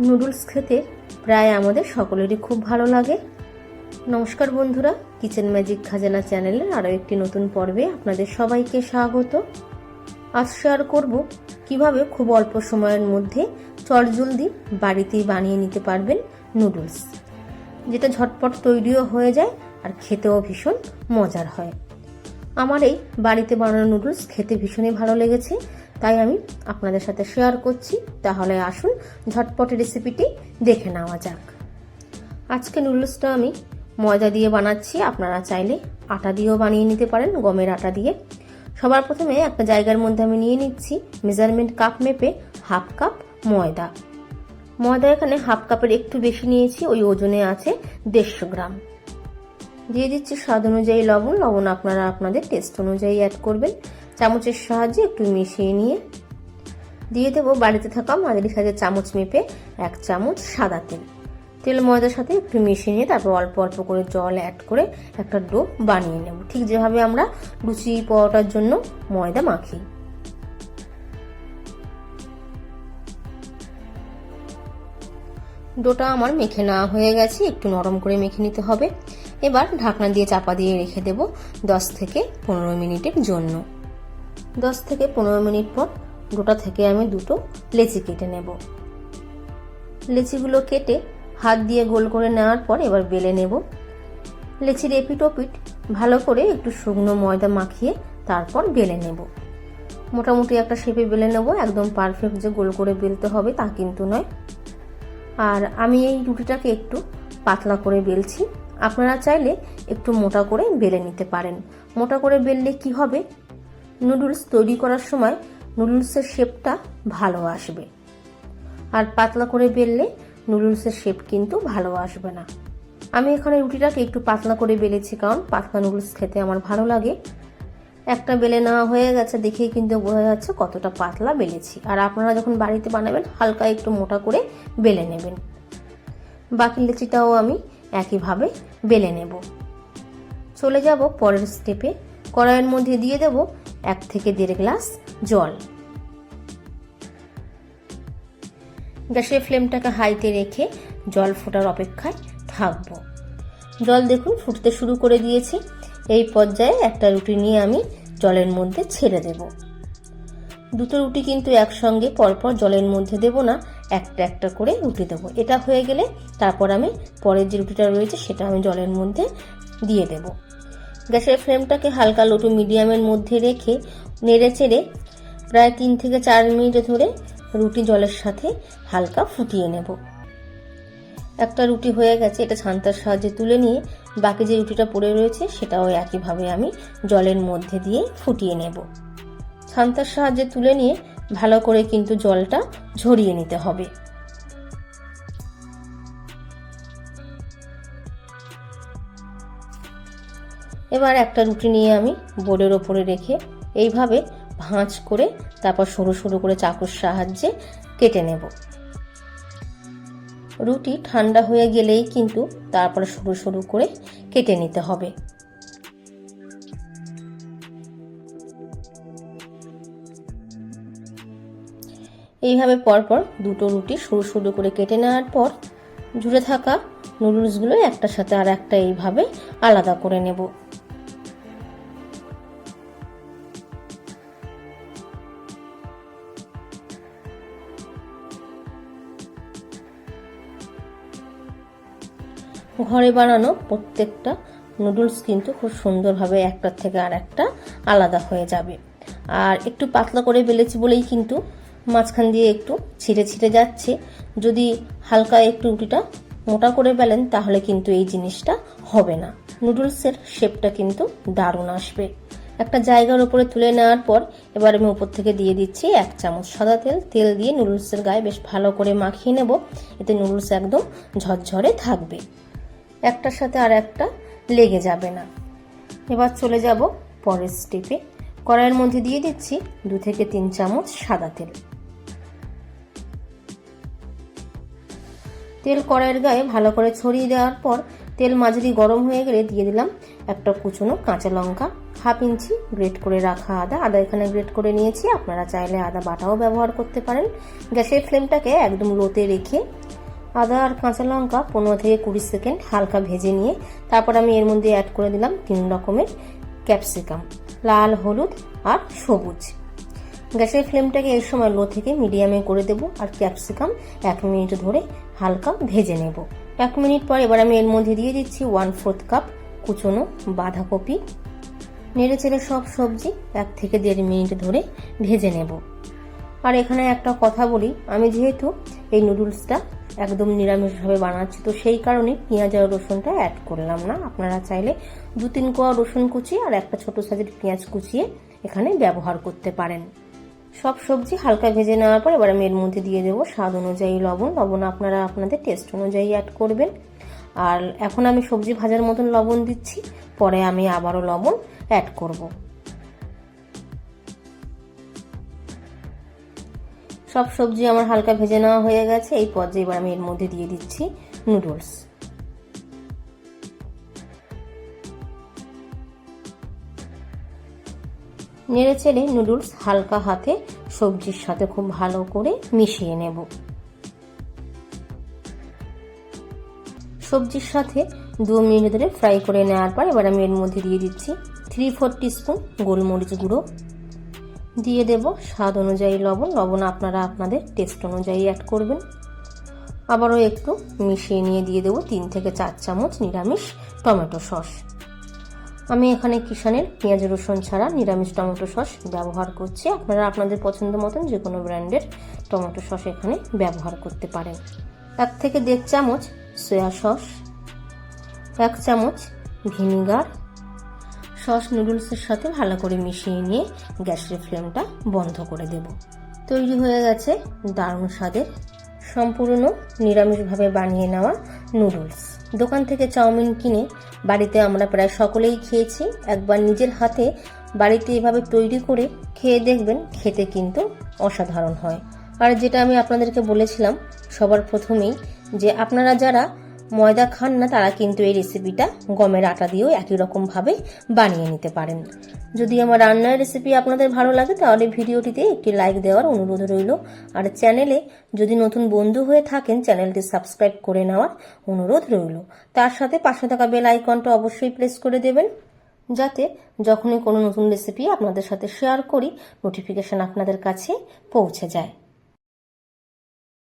Noodles খেতে প্রায় আমাদের সকলেরই খুব ভালো লাগে। নমস্কার বন্ধুরা কিচেন ম্যাজিক খাজানা চ্যানেলের আরও একটি নতুন পর্বে আপনাদের সবাইকে স্বাগত। আজ শেয়ার করব কীভাবে খুব অল্প সময়ের মধ্যে চটজলদি বাড়িতেই বানিয়ে নিতে পারবেন নুডলস। যেটা ঝটপট তৈরিও হয়ে যায় আর খেতেও ভীষণ মজার হয়। আমার এই বাড়িতে বানানো নুডলস খেতে ভীষণই ভালো লেগেছে। তাই আমি আপনাদের সাথে শেয়ার করছি। তাহলে আসুন ঝটপট রেসিপিটি দেখে নেওয়া যাক। আজকে নুডলসটা আমি ময়দা দিয়ে বানাচ্ছি। আপনারা চাইলে আটা দিয়েও বানিয়ে নিতে পারেন, গমের আটা দিয়ে। সবার প্রথমে একটা জায়গার মধ্যে আমি নিয়ে নিচ্ছি মেজারমেন্ট কাপ মেপে হাফ কাপ ময়দা। ময়দা এখানে হাফ কাপের একটু বেশি নিয়েছি, ওই ওজনে আছে দেড়শো গ্রাম। দিয়ে দিচ্ছি স্বাদ অনুযায়ী লবণ। লবণ আপনারা আপনাদের টেস্ট অনুযায়ী অ্যাড করবেন। চামচের সাহায্যে একটু মিশিয়ে নিয়ে দিয়ে দেবো বাড়িতে থাকা মাঝারি সাজের চামচ মেপে এক চামচ সাদা তেল। তেল ময়দার সাথে একটু মিশিয়ে নিয়ে তারপর অল্প অল্প করে জল অ্যাড করে একটা ডো বানিয়ে নেব। ঠিক যেভাবে আমরা লুচি পরোটার জন্য ময়দা মাখি। ডোটা আমার মেখে নেওয়া হয়ে গেছে, একটু নরম করে মেখে নিতে হবে। এবার ঢাকনা দিয়ে চাপা দিয়ে রেখে দেব দশ থেকে পনেরো মিনিটের জন্য। দশ থেকে পনেরো মিনিট পর ডোটা থেকে আমি দুটো লেচি কেটে নেব। লেচিগুলো কেটে হাত দিয়ে গোল করে নেওয়ার পর এবার বেলে নেব। লেচির এপিট ওপিট ভালো করে একটু শুকনো ময়দা মাখিয়ে তারপর বেলে নেব। মোটামুটি একটা শেপে বেলে নেব, একদম পারফেক্ট যে গোল করে বেলতে হবে তা কিন্তু নয়। আর আমি এই রুটিটাকে একটু পাতলা করে বেলছি। আপনারা চাইলে একটু মোটা করে বেলে নিতে পারেন। মোটা করে বেললে কি হবে? নুডলস তৈরি করার সময় নুডলসের শেপটা ভালো আসবে। আর পাতলা করে বেললে নুডলসের শেপ কিন্তু ভালো আসবে না। আমি এখানে রুটিটাকে একটু পাতলা করে বেলেছি কারণ পাতলা নুডলস খেতে আমার ভালো লাগে। একটা বেলে নেওয়া হয়ে গেছে দেখেই কিন্তু বোঝা যাচ্ছে কতটা পাতলা বেলেছি। আর আপনারা যখন বাড়িতে বানাবেন, হালকা একটু মোটা করে বেলে নেবেন। বাকি লেচিটাও আমি একইভাবে বেলে নেব। চলে যাব পরের স্টেপে কড়াইয়ের মধ্যে দিয়ে দেব এক থেকে দেড় গ্লাস জল। গ্যাসের ফ্লেমটাকে হাইতে রেখে জল ফোটার অপেক্ষায় থাকব। জল দেখুন ফুটতে শুরু করে দিয়েছে। এই পর্যায়ে একটা রুটি নিয়ে আমি জলের মধ্যে ছেড়ে দেব। দুটো রুটি কিন্তু একসঙ্গে পরপর জলের মধ্যে দেব না, একটা একটা করে রুটি দেবো। এটা হয়ে গেলে তারপর আমি পরের যে রুটিটা রয়েছে সেটা আমি জলের মধ্যে দিয়ে দেব। গ্যাসের ফ্লেমটাকে হালকা লোটু মিডিয়ামের মধ্যে রেখে নেড়ে চেড়ে প্রায় তিন থেকে চার মিনিট ধরে রুটি জলের সাথে হালকা ফুটিয়ে নেব। একটা রুটি হয়ে গেছে, এটা ছান্তার সাহায্যে তুলে নিয়ে বাকি যে রুটিটা পড়ে রয়েছে সেটাও একইভাবে আমি জলের মধ্যে দিয়ে ফুটিয়ে নেব। ছান্তার সাহায্যে তুলে নিয়ে ভালো করে কিন্তু জলটা ঝরিয়ে নিতে হবে। এবার একটা রুটি নিয়ে আমি বোর্ডের ওপরে রেখে এইভাবে ভাঁজ করে তারপর সরু সরু করে চাকুর সাহায্যে কেটে নেব। রুটি ঠান্ডা হয়ে গেলেই কিন্তু তারপরে সরু সরু করে কেটে নিতে হবে। এইভাবে পরপর দুটো রুটি সরু সরু করে কেটে নেওয়ার পর জুড়ে থাকা নুডলসগুলো একটার সাথে আর একটা এইভাবে আলাদা করে নেব। ঘরে বানানো প্রত্যেকটা নুডলস কিন্তু খুব সুন্দরভাবে একটার থেকে আর একটা আলাদা হয়ে যাবে। আর একটু পাতলা করে বেলেছি বলেই কিন্তু মাঝখান দিয়ে একটু ছিঁড়ে ছিঁড়ে যাচ্ছে। যদি হালকা একটু রুটিটা মোটা করে বেলেন তাহলে কিন্তু এই জিনিসটা হবে না। নুডলসের শেপটা কিন্তু দারুণ আসবে। একটা জায়গার উপরে তুলে নেওয়ার পর এবার আমি উপর থেকে দিয়ে দিচ্ছি এক চামচ সাদা তেল। তেল দিয়ে নুডলসের গায়ে বেশ ভালো করে মাখিয়ে নেব। এতে নুডলস একদম ঝরঝরে থাকবে। একটার সাথে আর একটা লেগে যাবে না। এবার চলে যাব পরের স্টেপে কড়াইয়ের মধ্যে দিয়ে দিচ্ছি দু থেকে তিন চামচ সাদা তেল। তেল কড়াইয়ের গায়ে ভালো করে ছড়িয়ে দেওয়ার পর তেল মাঝারি গরম হয়ে গেলে দিয়ে দিলাম একটা কুচনো কাঁচা লঙ্কা। হাফ ইঞ্চি গ্রেট করে রাখা আদা। আদা এখানে গ্রেট করে নিয়েছি। আপনারা চাইলে আদা বাটাও ব্যবহার করতে পারেন। গ্যাসের ফ্লেমটাকে একদম লোতে রেখে আদা আর কাঁচা লঙ্কা পনেরো থেকে কুড়ি সেকেন্ড হালকা ভেজে নিয়ে তারপর আমি এর মধ্যে অ্যাড করে দিলাম তিন রকমের ক্যাপসিকাম লাল, হলুদ আর সবুজ। গ্যাসের ফ্লেমটাকে এই সময় লো থেকে মিডিয়ামে করে দেব। আর ক্যাপসিকাম এক মিনিট ধরে হালকা ভেজে নেব। এক মিনিট পর এবার আমি এর মধ্যে দিয়ে দিচ্ছি ওয়ান ফোর্থ কাপ কুচনো বাঁধাকপি। নেড়ে চেড়ে সব সবজি এক থেকে দেড় মিনিট ধরে ভেজে নেব। আর এখানে একটা কথা বলি, আমি যেহেতু এই নুডলসটা একদম নিরামিষভাবে বানাচ্ছি, তো সেই কারণে পেঁয়াজ আর রসুনটা অ্যাড করলাম না। আপনারা চাইলে দু তিন কোয়া রসুন কুচি আর একটা ছোট সাইজের পেঁয়াজ কুচিয়ে এখানে ব্যবহার করতে পারেন। সব সবজি হালকা ভেজে নেওয়ার পর এবার আমি এর মধ্যে দিয়ে দেবো স্বাদ অনুযায়ী লবণ। লবণ আপনারা আপনাদের টেস্ট অনুযায়ী অ্যাড করবেন। আর এখন আমি সবজি ভাজার মতন লবণ দিচ্ছি, পরে আমি আবারও লবণ অ্যাড করব। সব সবজি আমার হালকা ভেজে নেওয়া হয়ে গেছে, এই পর্যায়ে এবার আমি এর মধ্যে দিয়ে দিচ্ছি নুডলস নেড়ে চেড়ে নুডলস হালকা হাতে সবজির সাথে খুব ভালো করে মিশিয়ে নেব। সবজির সাথে দু মিনিট ধরে ফ্রাই করে নেওয়ার পর এবার আমি এর মধ্যে দিয়ে দিচ্ছি থ্রি ফোর টিস্পুন গোলমরিচ গুঁড়ো। দিয়ে দেব স্বাদ অনুযায়ী লবণ। লবণ আপনারা আপনাদের টেস্ট অনুযায়ী অ্যাড করবেন। আবারও একটু মিশিয়ে নিয়ে দিয়ে দেবো তিন থেকে চার চামচ নিরামিষ টমেটো সস। আমি এখানে কিষানের পেঁয়াজ, রসুন ছাড়া নিরামিষ টমেটো সস ব্যবহার করছি। আপনারা আপনাদের পছন্দ মতন যে কোনো ব্র্যান্ডের টমেটো সস এখানে ব্যবহার করতে পারেন। এক থেকে দেড় চামচ সয়া সস, এক চামচ ভিনিগার। সস নুডলসের সাথে ভালো করে মিশিয়ে নিয়ে গ্যাসের ফ্লেমটা বন্ধ করে দেব। তৈরি হয়ে গেছে দারুণ স্বাদের সম্পূর্ণ নিরামিষভাবে বানিয়ে নেওয়া নুডলস দোকান থেকে চাউমিন কিনে বাড়িতে আমরা প্রায় সকলেই খেয়েছি। একবার নিজের হাতে বাড়িতে এভাবে তৈরি করে খেয়ে দেখবেন খেতে কিন্তু অসাধারণ হয়। আর যেটা আমি আপনাদেরকে বলেছিলাম সবার প্রথমেই যে আপনারা যারা ময়দা খান না, তারা কিন্তু এই রেসিপিটা গমের আটা দিয়েও একই রকমভাবে বানিয়ে নিতে পারেন। যদি আমার রান্নার রেসিপি আপনাদের ভালো লাগে, তাহলে ভিডিওটিতে একটি লাইক দেওয়ার অনুরোধ রইল। আর চ্যানেলে যদি নতুন বন্ধু হয়ে থাকেন চ্যানেলটি সাবস্ক্রাইব করে নেওয়ার অনুরোধ রইল। তার সাথে পাশে থাকা বেল আইকনটা অবশ্যই প্রেস করে দেবেন, যাতে যখনই কোনো নতুন রেসিপি আপনাদের সাথে শেয়ার করি নোটিফিকেশন আপনাদের কাছে পৌঁছে যায়।